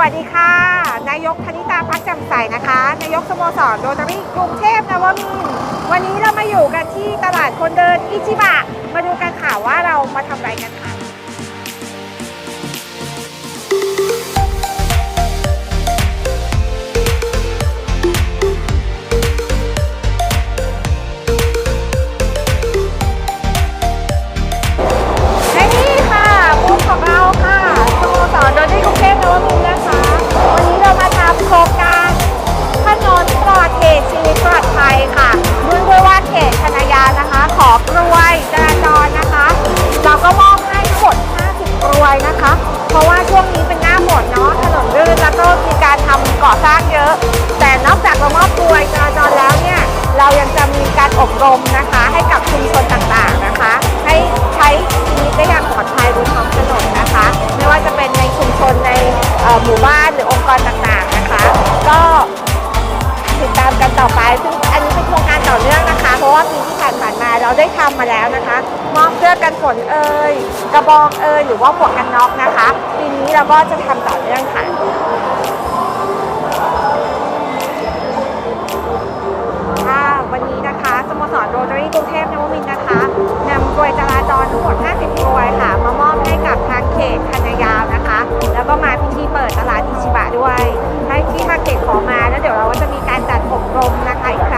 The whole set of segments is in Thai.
วัสดีค่ะ นายกธนิตาพักจำใสนะคะ นายกสโมสรโรตารี่กรุงเทพนวมินวันนี้เรามาอยู่กันที่ตลาดคนเดินอิชิบะ มาดูกันค่ะว่าเรามาทำอะไรกันค่ะ แต่นอกจากเรามอบกรวยจราจรแล้วเนี่ยเรายังจะมีการอบรมนะคะ ให้กับชุมชนต่างๆนะคะ ให้ใช้ชีวิตได้อย่างปลอดภัยบนท้องถนนนะคะ ไม่ว่าจะเป็นในชุมชนในหมู่บ้านหรือองค์กรต่างๆนะคะ ก็ติดตามกันต่อไปซึ่งอันนี้เป็นโครงการต่อเนื่องนะคะ เพราะว่าปีที่ผ่านๆมาเราได้ทำมาแล้วนะคะ มอบเสื้อกันฝนเอ่ยกระบองเอ่ยหรือว่าหมวกกันน็อกนะคะปีนี้เราก็จะทำต่อเนื่องค่ะ เดี๋ยวเราก็จะมีการจัดอบรมนะคะอีกครั้ง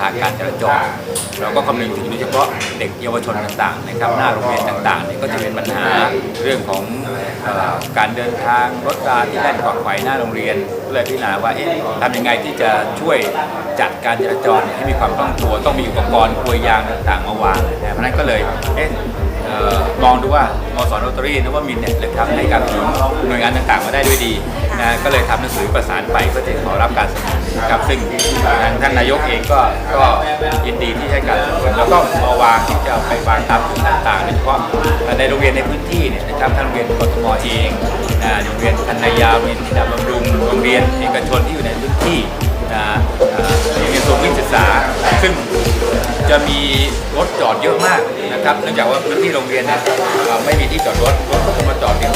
ทางการจราจรเราก็คำนึงถึงโดยเฉพาะเด็กเยาวชนต่างๆนะครับหน้าโรงเรียนต่างๆเนี่ยก็จะเป็นปัญหาเรื่องของอการเดินทางรถราที่แล่นขวักไขว่หน้าโรงเรียนก็เลยพิจารณาว่าเอ๊ะทำยังไงที่จะช่วยจัดการจราจรให้มีความคล่องตัวต้องมีอุปกรณ์กลวยยางต่างๆมาวางนะเพราะนั้นก็เลยเอ๊ะมองดูว่ามสอโรตารี่นวมินเนี่ยเลยทำให้การสนับสนุนหน่วยงานต่างๆมาได้ด้วยดี นะก็เลยทำหนังสือประสานไปเพื่อจะขอรับการสนับสนุนครับซึ่งทางท่านนายกเองก็ก็ยินดีที่ให้การสนับสนุนแล้วก็มาวางที่จะไปวางตามจุดต่างๆโดยเฉพาะในโรงเรียนในพื้นที่เนี่ยนะครับทั้งโรงเรียนกทมเองนะโรงเรียนคันนายาวโรงเรียนธิดาบำรุงโรงเรียนเอกชนที่อยู่ในพื้นที่นะโรงเรียนสูงวิทยศึกษา ซึ่งจะมีรถจอดเยอะมากนะครับเนื่องจากว่าพื้นที่โรงเรียนเนี่ยไม่มีที่จอดรถรถก็ต้องมาจอดริม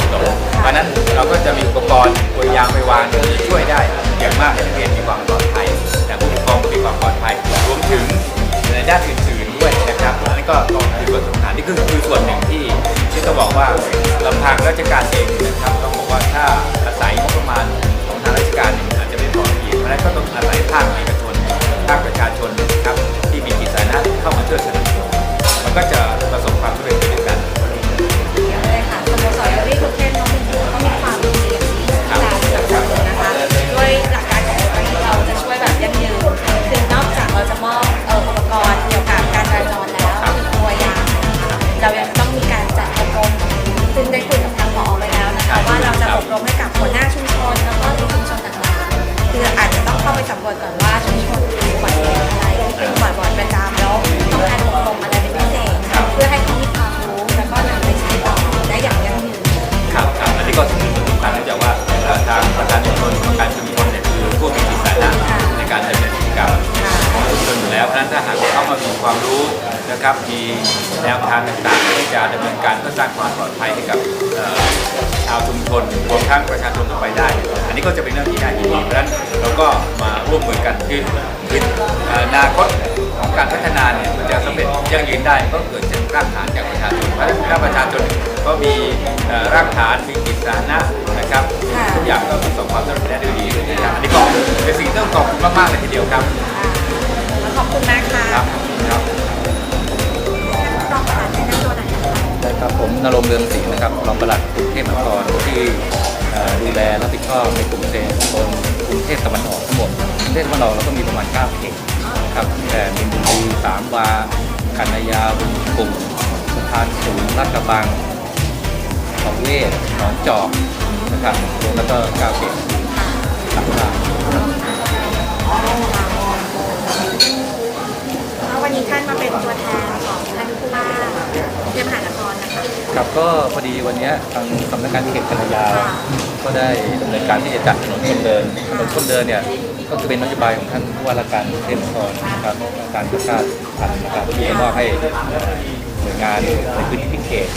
ถนนเพรา อย่างมากให้นักเรียนมีความปลอดภัยแต่ผู้ปกครองมีความปลอดภัยรวมถึงในด้านอื่นๆด้วยนะครับอันนี้ก็ต้องถือว่าสำคัญนี่คือคือส่วนหนึ่งที่ที่ต้องบอกว่าลำพังราชการเองนะครับต้องบอกว่าถ้าอาศัยงบประมาณของทางราชการเนี่ยอาจจะไม่พอเพียงเพราะนั้นก็ต้องอาศัยภาคเอกชนภาคประชาชนนะครับที่มีจิตสาธารณะเข้ามาช่วยสนับสนุน ความรู้นะครับ มีแนวทางต่างๆที่จะดำเนินการเพื่อสร้างความปลอดภัยให้กับเอ่อชาวชุมชนรวมทั้งประชาชนทั่วไปได้ อันนี้ก็จะเป็นเรื่องที่น่ายินดีเพราะฉะนั้นเราก็มาร่วมมือกันคือคือเอ่ออนาคตของการพัฒนาเนี่ยมันจะสำเร็จยั่งยืนได้ก็เกิดจากรากฐานจากประชาชนเพราะฉะนั้นถ้าประชาชนก็มีเอ่อรากฐานมีจิตสาธารณะนะครับค่ะทุกอย่างก็ประสบความสำเร็จได้ด้วยดีนะครับอันนี้ก็เป็นสิ่งที่ต้องขอบคุณมากๆเลยทีเดียวครับข อบคุณนะคะครับครับรองประธานแนะนำตัวหน่อยนะคะนะครับผมนรงค์เรืองศรีนะครับรองปลัดกรุงเทพมหานครที่เอ่อดูแลรับผิดชอบในกลุ่มเซนโซนกรุงเทพตะวันออกทั้งหมดกรุงเทพตะวันออกเราก็มีประมาณ 9 เขตครับแต่มีบุรีสามวาคันนายาวบุญกลุ่มสะพานสูงลาดกระบังหนองเวศหนองจอกนะครับรวมแล้วก็9เขตสามวาแล้ ววันนี้ท่านมาเป็นตัวแทนของท่านผู้ว่ากรุงเทพมหานครนะคะครับก็พอดีวันเนี้ยทางสำนักงานเขตคันนายาวค่ะก็ได้ดำเนินการที่จะจัดถนนคนเดินถนนคนเดินเนี่ยก็คือเป็นนโยบายของท่านผู้ว่าราชการกรุงเทพมหานครนะครับการประกาศพันธ์นะครับที่จะมอบให้หน่วยงานในพื้นที่เขต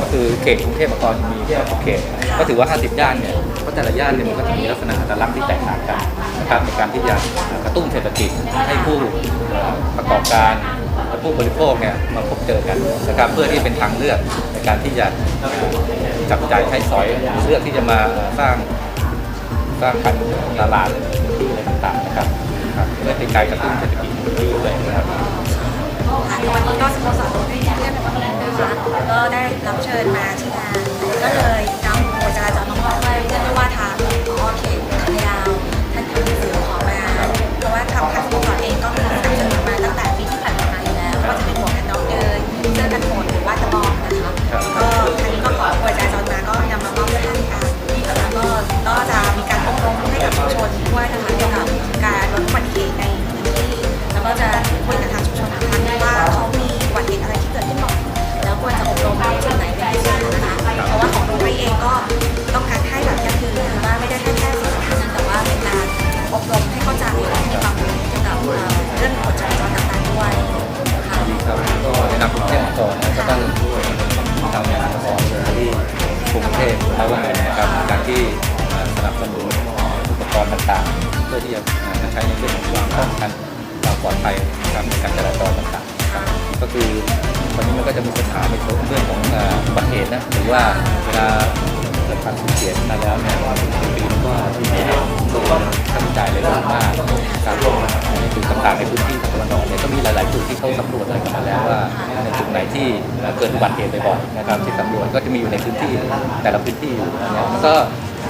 ก็คือเขตกรุงเทพมหานครมีแค่6เขตก็ถือว่า 50 ย่านเนี่ยเพราะแต่ละย่านเนี่ยมันก็จะมีลักษณะอัตลักษณ์ที่แตกต่างกัน นะครับในการที่จะกระตุ้นเศรษฐกิจให้ผู้ประกอบการและผู้บริโภคเนี่ยมาพบเจอกันนะครับเพื่อที่เป็นทางเลือกในการที่จะจับจ่ายใช้สอยเลือกที่จะมาสร้างสร้างการตลาดอะไรต่างๆนะครับเพื่อเป็นการกระตุ้นเศรษฐกิจด้วยนะครับวันนี้ก็สโมสรกรุงเทพมหานครนะคะก็ได้รับเชิญมาที่งาน เรื่องของความป้องกันความปลอดภัยนะครับในการจราจรต่างๆ ก็คือวันนี้มันก็จะมีปัญหาในเรื่องของอุบัติเหตุนะหรือว่าเวลาเกิดการสูญเสียขึ้นมาแล้วเนี่ยปีนก็ที่มีตัวค่าใช้จ่ายเลยเยอะมากการร่วมในจุดต่างๆในพื้นที่ทางตะวันออกเนี่ยก็มีหลายๆจุดที่เขาสำรวจอะไรกันมาแล้วว่าในจุดไหนที่เกิดอุบัติเหตุบ่อยๆนะครับที่สำรวจก็จะมีอยู่ในพื้นที่แต่ละพื้นที่อยู่นะมันก็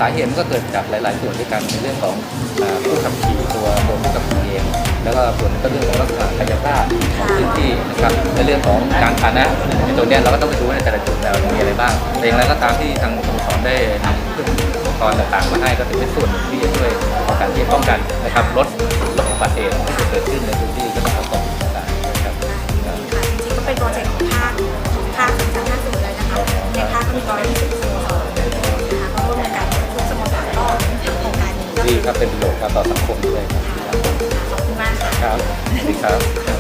สาเหตุมันก็เกิดจากหลาย ๆ ส่วนด้วยกันในเรื่องของอ่าผู้ขับขี่ตัวตัวผู้ขับขี่เอง แล้วก็ส่วนหนึ่งก็เรื่องของลักษณะกายภาพของพื้นที่นะครับในเรื่องของการพาหนะในตัวเนี้ยเราก็ต้องไปดูว่าในแต่ละจุดแล้วมีอะไรบ้างแต่อย่างไรก็ตามที่ทางสโมสรได้นำเครื่องอุปกรณ์ต่าง ๆ มาให้ก็ถือเป็นส่วนหนึ่งที่จะช่วยในการที่จะป้องกันนะครับลดลดอุบัติเหตุที่จะเกิดขึ้นในพื้นที่ก็ต้อง ครับเป็นประโยชน์ครับต่อสังคมด้วยครับขอบคุณมากค่ะครับสวัสดีครับ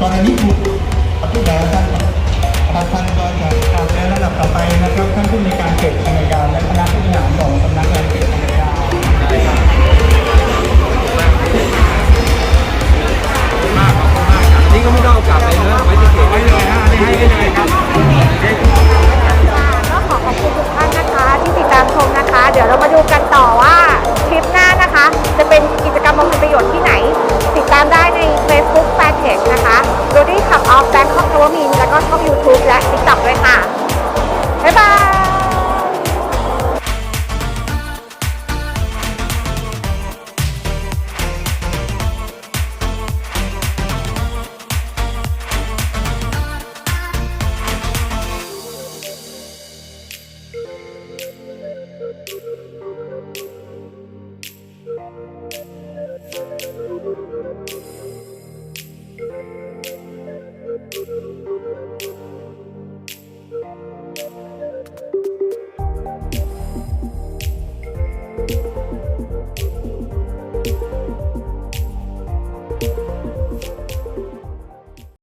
ตอนนี้คุณอภิบาลท่านประธานก็จะกล่าวในระดับต่อไปนะครับท่านผู้ในการเก็บกิจการและคณะผู้บริหารของสำนักงานเก็บกิจการนี่ก็ไม่ต้องกลับนะไว้ที่เก็บไว้เลยฮะนี่ให้เลยครับก็ขอขอบคุณทุกท่านนะคะที่ติดตามชมนะคะ เดี๋ยวเรามาดูกันต่อว่า